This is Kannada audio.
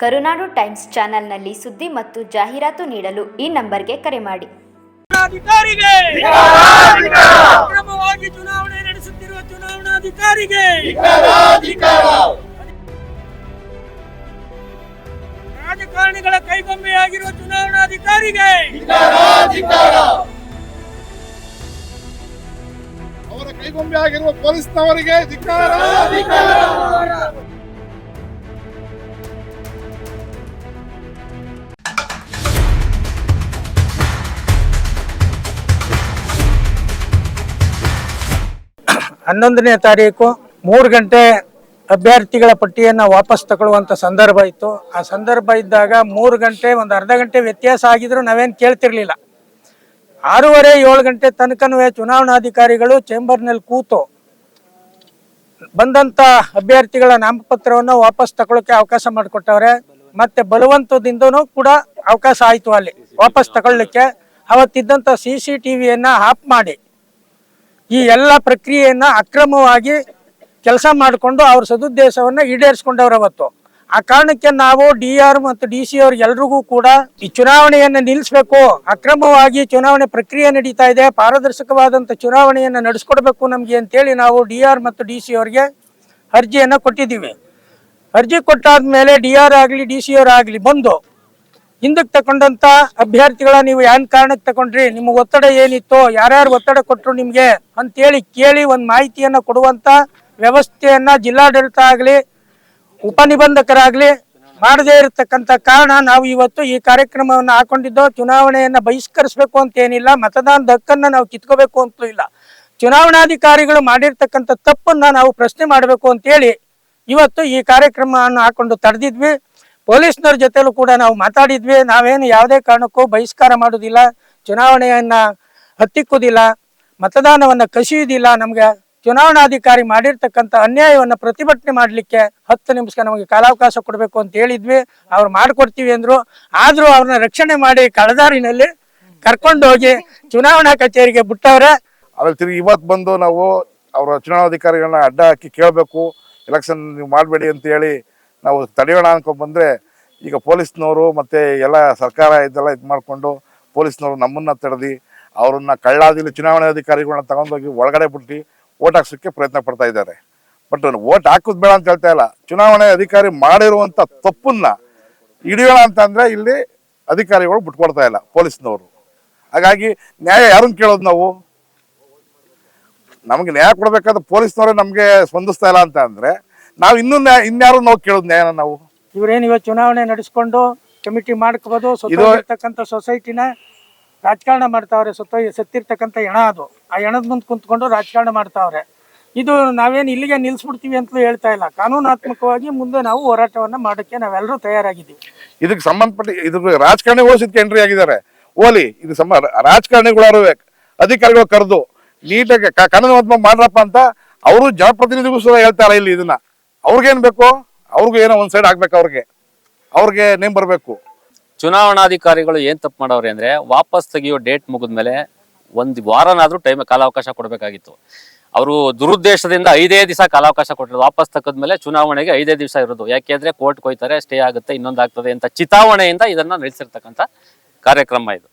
ಕರುನಾಡು ಟೈಮ್ಸ್ ಚಾನೆಲ್ನಲ್ಲಿ ಸುದ್ದಿ ಮತ್ತು ಜಾಹೀರಾತು ನೀಡಲು ಈ ನಂಬರ್ಗೆ ಕರೆ ಮಾಡಿ. ಚುನಾವಣಾಧಿಕಾರಿಗೆ ಅಕ್ರಮವಾಗಿ ಚುನಾವಣೆ ನಡೆಸುತ್ತಿರುವ ಚುನಾವಣಾಧಿಕಾರಿಗೆ! ರಾಜಕಾರಣಿಗಳ ಕೈಗೊಂಬೆಯಾಗಿರುವ ಚುನಾವಣಾಧಿಕಾರಿಗೆ! ಅವರ ಕೈಗೊಂಬೆಯಾಗಿರುವ ಪೊಲೀಸ್ನವರಿಗೆ ಧಿಕ್ಕಾರ! ಹನ್ನೊಂದನೇ ತಾರೀಕು ಮೂರು ಗಂಟೆ ಅಭ್ಯರ್ಥಿಗಳ ಪಟ್ಟಿಯನ್ನು ವಾಪಸ್ ತಗೊಳ್ಳುವಂಥ ಸಂದರ್ಭ ಇತ್ತು. ಆ ಸಂದರ್ಭ ಇದ್ದಾಗ ಮೂರು ಗಂಟೆ, ಒಂದು ಅರ್ಧ ಗಂಟೆ ವ್ಯತ್ಯಾಸ ಆಗಿದ್ರು ನಾವೇನು ಕೇಳ್ತಿರ್ಲಿಲ್ಲ. ಆರೂವರೆ, ಏಳು ಗಂಟೆ ತನಕನೂ ಚುನಾವಣಾಧಿಕಾರಿಗಳು ಚೇಂಬರ್ನಲ್ಲಿ ಕೂತು ಬಂದಂತ ಅಭ್ಯರ್ಥಿಗಳ ನಾಮಪತ್ರವನ್ನು ವಾಪಸ್ ತಗೊಳ್ಳೋಕೆ ಅವಕಾಶ ಮಾಡಿಕೊಟ್ಟವ್ರೆ. ಮತ್ತೆ ಬಲವಂತದಿಂದನೂ ಕೂಡ ಅವಕಾಶ ಆಯಿತು ಅಲ್ಲಿ. ವಾಪಸ್ ತಗೊಳ್ಳಿಕ್ಕೆ ಅವತ್ತಿದ್ದಂಥ ಸಿ ಸಿ ಟಿ ವಿಯನ್ನು ಆಫ್ ಮಾಡಿ. ಈ ಎಲ್ಲ ಪ್ರಕ್ರಿಯೆಯನ್ನ ಅಕ್ರಮವಾಗಿ ಕೆಲಸ ಮಾಡಿಕೊಂಡು ಅವ್ರ ಸದುದ್ದೇಶವನ್ನ ಈಡೇರಿಸ್ಕೊಂಡವ್ರು ಅವತ್ತು. ಆ ಕಾರಣಕ್ಕೆ ನಾವು ಡಿ ಆರ್ ಮತ್ತು ಡಿ ಸಿ ಅವ್ರಿಗೆ ಎಲ್ರಿಗೂ ಕೂಡ ಈ ಚುನಾವಣೆಯನ್ನು ನಿಲ್ಲಿಸಬೇಕು. ಅಕ್ರಮವಾಗಿ ಚುನಾವಣೆ ಪ್ರಕ್ರಿಯೆ ನಡೀತಾ ಇದೆ. ಪಾರದರ್ಶಕವಾದಂಥ ಚುನಾವಣೆಯನ್ನು ನಡೆಸ್ಕೊಡ್ಬೇಕು ನಮಗೆ ಅಂತೇಳಿ ನಾವು ಡಿ ಆರ್ ಮತ್ತು ಡಿ ಸಿ ಅವ್ರಿಗೆ ಅರ್ಜಿಯನ್ನು ಕೊಟ್ಟಿದ್ದೀವಿ. ಅರ್ಜಿ ಕೊಟ್ಟಾದ್ಮೇಲೆ ಡಿ ಆರ್ ಆಗಲಿ, ಡಿ ಸಿ ಅವ್ರು ಆಗಲಿ ಬಂದು ಹಿಂದಕ್ಕೆ ತಕೊಂಡಂತ ಅಭ್ಯರ್ಥಿಗಳ ನೀವು ಯಾನ್ ಕಾರಣಕ್ಕೆ ತಗೊಂಡ್ರಿ? ನಿಮ್ಗೆ ಒತ್ತಡ ಏನಿತ್ತು, ಯಾರ್ಯಾರು ಒತ್ತಡ ಕೊಟ್ಟರು ನಿಮ್ಗೆ ಅಂತೇಳಿ ಕೇಳಿ ಒಂದು ಮಾಹಿತಿಯನ್ನ ಕೊಡುವಂತ ವ್ಯವಸ್ಥೆಯನ್ನ ಜಿಲ್ಲಾಡಳಿತ ಆಗಲಿ, ಉಪನಿಬಂಧಕರಾಗ್ಲಿ ಮಾಡದೇ ಇರತಕ್ಕಂತ ಕಾರಣ ನಾವು ಇವತ್ತು ಈ ಕಾರ್ಯಕ್ರಮವನ್ನು ಹಾಕೊಂಡಿದ್ದು, ಚುನಾವಣೆಯನ್ನ ಬಹಿಷ್ಕರಿಸಬೇಕು ಅಂತ ಏನಿಲ್ಲ, ಮತದಾನದ ಹಕ್ಕನ್ನ ನಾವು ಕಿತ್ಕೋಬೇಕು ಅಂತೂ ಇಲ್ಲ. ಚುನಾವಣಾಧಿಕಾರಿಗಳು ಮಾಡಿರ್ತಕ್ಕಂಥ ತಪ್ಪನ್ನ ನಾವು ಪ್ರಶ್ನೆ ಮಾಡಬೇಕು ಅಂತೇಳಿ ಇವತ್ತು ಈ ಕಾರ್ಯಕ್ರಮವನ್ನು ಹಾಕೊಂಡು ತಡೆದಿದ್ವಿ. ಪೊಲೀಸ್ನವ್ರ ಜೊತೆಲೂ ಕೂಡ ನಾವು ಮಾತಾಡಿದ್ವಿ. ನಾವೇನು ಯಾವುದೇ ಕಾರಣಕ್ಕೂ ಬಹಿಷ್ಕಾರ ಮಾಡೋದಿಲ್ಲ ಚುನಾವಣೆಯನ್ನ ಹತ್ತಿಕ್ಕುವುದಿಲ್ಲ, ಮತದಾನವನ್ನು ಕಸಿಯುವುದಿಲ್ಲ. ನಮಗೆ ಚುನಾವಣಾಧಿಕಾರಿ ಮಾಡಿರ್ತಕ್ಕಂಥ ಅನ್ಯಾಯವನ್ನು ಪ್ರತಿಭಟನೆ ಮಾಡಲಿಕ್ಕೆ ಹತ್ತು ನಿಮಿಷಕ್ಕೆ ನಮಗೆ ಕಾಲಾವಕಾಶ ಕೊಡಬೇಕು ಅಂತ ಹೇಳಿದ್ವಿ. ಅವ್ರು ಮಾಡಿಕೊಡ್ತೀವಿ ಅಂದರು. ಆದರೂ ಅವ್ರನ್ನ ರಕ್ಷಣೆ ಮಾಡಿ ಕಳದಾರಿನಲ್ಲಿ ಕರ್ಕೊಂಡು ಹೋಗಿ ಚುನಾವಣಾ ಕಚೇರಿಗೆ ಬಿಟ್ಟವ್ರೆ. ಅದ್ರಲ್ಲಿ ತಿರುಗಿ ಇವತ್ತು ಬಂದು ನಾವು ಅವರ ಚುನಾವಣಾಧಿಕಾರಿಗಳನ್ನ ಅಡ್ಡ ಹಾಕಿ ಕೇಳಬೇಕು ಎಲೆಕ್ಷನ್ ನೀವು ಮಾಡಬೇಡಿ ಅಂತ ಹೇಳಿ ನಾವು ತಡೆಯೋಣ ಅನ್ಕೊಂಡು ಬಂದ್ರೆ ಈಗ ಪೊಲೀಸ್ನವರು ಮತ್ತು ಎಲ್ಲ ಸರ್ಕಾರ ಇದೆಲ್ಲ ಇದು ಮಾಡಿಕೊಂಡು ಪೊಲೀಸ್ನವರು ನಮ್ಮನ್ನು ತಡೆದು, ಅವ್ರನ್ನ ಕಳ್ಳಾದಿಲಿ ಚುನಾವಣಾ ಅಧಿಕಾರಿಗಳನ್ನ ತಗೊಂಡೋಗಿ ಒಳಗಡೆ ಬಿಟ್ಟು ಓಟ್ ಹಾಕ್ಸೋಕ್ಕೆ ಪ್ರಯತ್ನ ಪಡ್ತಾ ಇದ್ದಾರೆ. ಬಟ್ ಓಟ್ ಹಾಕೋದು ಬೇಡ ಅಂತ ಹೇಳ್ತಾ ಇಲ್ಲ. ಚುನಾವಣೆ ಅಧಿಕಾರಿ ಮಾಡಿರುವಂಥ ತಪ್ಪನ್ನ ಹಿಡಿಯೋಣ ಅಂತಂದರೆ ಇಲ್ಲಿ ಅಧಿಕಾರಿಗಳು ಬಿಟ್ಕೊಡ್ತಾ ಇಲ್ಲ ಪೊಲೀಸ್ನವರು. ಹಾಗಾಗಿ ನ್ಯಾಯ ಯಾರನ್ನು ಕೇಳೋದು ನಾವು? ನಮಗೆ ನ್ಯಾಯ ಕೊಡಬೇಕಾದ್ರೆ ಪೊಲೀಸ್ನವರೇ ನಮಗೆ ಸ್ಪಂದಿಸ್ತಾ ಇಲ್ಲ ಅಂತ ಅಂದ್ರೆ ನಾವು ಇನ್ನೊಂದು ಇನ್ಯಾರು ನಾವು ಕೇಳೋದು ನ್ಯಾಯನ ನಾವು? ಇವ್ರೇನು ಇವತ್ತು ಚುನಾವಣೆ ನಡೆಸ್ಕೊಂಡು ಕಮಿಟಿ ಮಾಡ್ಕೋಬೋದು ಸುತ್ತಿರ್ತಕ್ಕಂಥ ಸೊಸೈಟಿನ ರಾಜಕಾರಣ ಮಾಡ್ತಾವ್ರೆ ಸೊತ್ತ ಸತ್ತಿರ್ತಕ್ಕಂಥ ಹೆಣ ಅದು. ಆ ಹೆಣದ ಮುಂದೆ ಕುಂತ್ಕೊಂಡು ರಾಜಕಾರಣ ಮಾಡ್ತಾವ್ರೆ. ಇದು ನಾವೇನು ಇಲ್ಲಿಗೆ ನಿಲ್ಲಿಸ್ಬಿಡ್ತೀವಿ ಅಂತಲೂ ಹೇಳ್ತಾ ಇಲ್ಲ. ಕಾನೂನಾತ್ಮಕವಾಗಿ ಮುಂದೆ ನಾವು ಹೋರಾಟವನ್ನ ಮಾಡೋಕ್ಕೆ ನಾವೆಲ್ಲರೂ ತಯಾರಾಗಿದ್ದೀವಿ. ಇದಕ್ಕೆ ಸಂಬಂಧಪಟ್ಟ ಇದ್ರ ರಾಜಕಾರಣಿಗಳು ಸಿದ್ಧ ಎಂಟ್ರಿ ಆಗಿದ್ದಾರೆ. ಓಲಿ ಇದು ಸಮ ರಾಜಕಾರಣಿಗಳು ಅಧಿಕಾರಿಗಳು ಕರೆದು ನೀಟಾಗಿ ಕಾನೂನಾತ್ಮಕ ಮಾಡ್ರಪ್ಪ ಅಂತ ಅವರು ಜನಪ್ರತಿನಿಧಿಗಳು ಸಹ ಹೇಳ್ತಾರೆ ಇಲ್ಲಿ ಇದನ್ನ. ಅವ್ರಿಗೇನ್ ಬೇಕು, ಅವ್ರಿಗೂ ಏನೋ ಒಂದು ಸೈಡ್ ಆಗ್ಬೇಕು ಅವ್ರಿಗೆ. ಅವ್ರಿಗೆ ನೇಮ್ ಬರಬೇಕು. ಚುನಾವಣಾಧಿಕಾರಿಗಳು ಏನ್ ತಪ್ಪು ಮಾಡವ್ರೆ ಅಂದ್ರೆ ವಾಪಸ್ ತೆಗೆಯೋ ಡೇಟ್ ಮುಗಿದ್ಮೇಲೆ ಒಂದು ವಾರನಾದ್ರೂ ಟೈಮ್ ಕಾಲಾವಕಾಶ ಕೊಡಬೇಕಾಗಿತ್ತು. ಅವರು ದುರುದ್ದೇಶದಿಂದ ಐದೇ ದಿವಸ ಕಾಲಾವಕಾಶ ಕೊಟ್ಟರು ವಾಪಸ್ ತಕ್ಕದ್ಮೇಲೆ ಚುನಾವಣೆಗೆ ಐದೇ ದಿವಸ ಇರೋದು. ಯಾಕೆಂದ್ರೆ ಕೋರ್ಟ್ ಕೊಯ್ತಾರೆ ಸ್ಟೇ ಆಗುತ್ತೆ ಇನ್ನೊಂದು ಆಗ್ತದೆ ಅಂತ ಚಿತಾವಣೆಯಿಂದ ಇದನ್ನ ನಡೆಸಿರ್ತಕ್ಕಂಥ ಕಾರ್ಯಕ್ರಮ ಇದು.